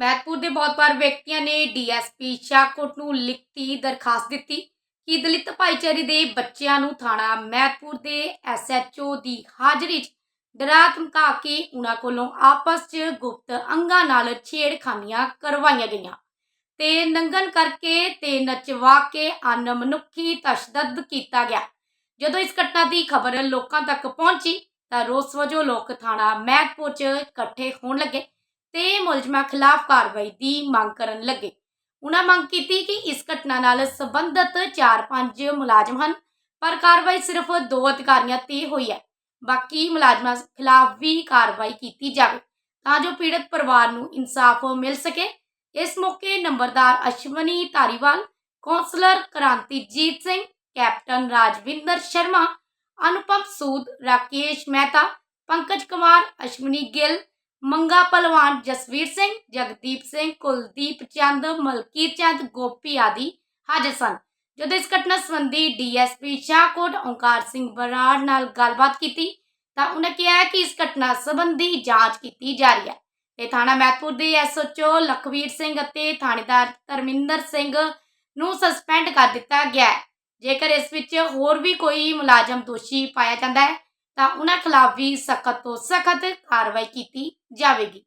ਮਹਿਤਪੁਰ ਦੇ ਬਹੁਤ ਵਾਰ ਵਿਅਕਤੀਆਂ ਨੇ ਡੀਐਸਪੀ ਸ਼ਾਹਕੋਟ ਨੂੰ ਲਿਖਤੀ ਦਰਖਾਸਤ ਦਿੱਤੀ ਕਿ ਦਲਿਤ ਭਾਈਚਾਰੇ ਦੇ ਬੱਚਿਆਂ ਨੂੰ ਥਾਣਾ ਮਹਿਤਪੁਰ ਦੇ ਐਸਐਚਓ ਦੀ ਹਾਜ਼ਰੀ 'ਚ ਡਰਾ ਧਮਕਾ ਕੇ ਉਹਨਾਂ ਕੋਲੋਂ ਆਪਸ 'ਚ ਗੁਪਤ ਅੰਗਾਂ ਨਾਲ ਛੇੜਖਾਨੀਆਂ ਕਰਵਾਈਆਂ ਗਈਆਂ ਤੇ ਨੰਗਨ ਕਰਕੇ ਤੇ ਨਚਵਾ ਕੇ ਅਨਮਨੁੱਖੀ ਤਸ਼ੱਦਦ ਕੀਤਾ ਗਿਆ। ਜਦੋਂ ਇਸ ਘਟਨਾ ਦੀ ਖਬਰ ਲੋਕਾਂ ਤੱਕ ਪਹੁੰਚੀ ਤਾਂ ਰੋਸ ਵਜੋਂ ਲੋਕ ਥਾਣਾ ਮਹਿਤਪੁਰ 'ਚ ਇਕੱਠੇ ਹੋਣ ਲੱਗੇ। ਤੇ ਮੁਲਜ਼ਮਾਂ ਖਿਲਾਫ ਕਾਰਵਾਈ ਦੀ ਮੰਗ ਕਰਨ ਲੱਗੇ। ਉਹਨਾਂ ਮੰਗ ਕੀਤੀ ਕਿ ਇਸ ਘਟਨਾ ਨਾਲ ਸੰਬੰਧਿਤ 4-5 ਮੁਲਾਜ਼ਮ ਹਨ, ਪਰ ਕਾਰਵਾਈ ਸਿਰਫ ਦੋ ਅਧਿਕਾਰੀਆਂ ਤੇ ਹੋਈ ਹੈ। ਬਾਕੀ ਮੁਲਾਜ਼ਮਾਂ ਖਿਲਾਫ ਵੀ ਕਾਰਵਾਈ ਕੀਤੀ ਜਾਵੇ ਤਾਂ ਜੋ ਪੀੜਤ ਪਰਿਵਾਰ ਨੂੰ ਇਨਸਾਫ ਮਿਲ ਸਕੇ। ਇਸ ਮੌਕੇ ਨੰਬਰਦਾਰ ਅਸ਼ਵਨੀ ਧਾਰੀਵਾਲ, ਕੌਂਸਲਰ ਕ੍ਰਾਂਤੀਜੀਤ ਸਿੰਘ, ਕੈਪਟਨ ਰਾਜਵਿੰਦਰ ਸ਼ਰਮਾ, ਅਨੁਪਮ ਸੂਦ, ਰਾਕੇਸ਼ ਮਹਿਤਾ, ਪੰਕਜ ਕੁਮਾਰ, ਅਸ਼ਵਨੀ ਗਿੱਲ ਮੰਗਾ ਪਹਿਲਵਾਨ ਜਸਵੀਰ ਸਿੰਘ, ਜਗਦੀਪ ਸਿੰਘ, ਕੁਲਦੀਪ ਚੰਦ, ਮਲਕੀਤ ਚੰਦ, ਗੋਪੀ ਆਦਿ ਹਾਜ਼ਰ ਸਨ। ਜਦੋਂ ਇਸ ਘਟਨਾ ਸੰਬੰਧੀ ਡੀਐਸਪੀ ਸ਼ਾਹਕੋਟ ਓਂਕਾਰ ਸਿੰਘ ਬਰਾੜ ਨਾਲ ਗੱਲਬਾਤ ਕੀਤੀ, ਤਾਂ ਉਹਨਾਂ ਕਿਹਾ ਕਿ ਇਸ ਘਟਨਾ ਸੰਬੰਧੀ ਜਾਂਚ ਕੀਤੀ ਜਾ ਰਹੀ ਹੈ। ਤੇ ਥਾਣਾ ਮਹਿਤਪੁਰ ਦੇ ਐਸਓਚਓ ਲਖਵੀਰ ਸਿੰਘ ਅਤੇ ਥਾਣੇਦਾਰ ਧਰਮਿੰਦਰ ਸਿੰਘ ਨੂੰ ਸਸਪੈਂਡ ਕਰ ਦਿੱਤਾ ਗਿਆ ਹੈ। ਜੇਕਰ ਇਸ ਵਿੱਚ ਹੋਰ ਵੀ ਕੋਈ ਮੁਲਾਜ਼ਮ ਦੋਸ਼ੀ ਪਾਇਆ ਜਾਂਦਾ ਹੈ ਤਾਂ ਉਹਨਾਂ ਖਿਲਾਫ ਵੀ ਸਖਤ ਤੋਂ ਸਖਤ ਕਾਰਵਾਈ ਕੀਤੀ ਜਾਵੇਗੀ।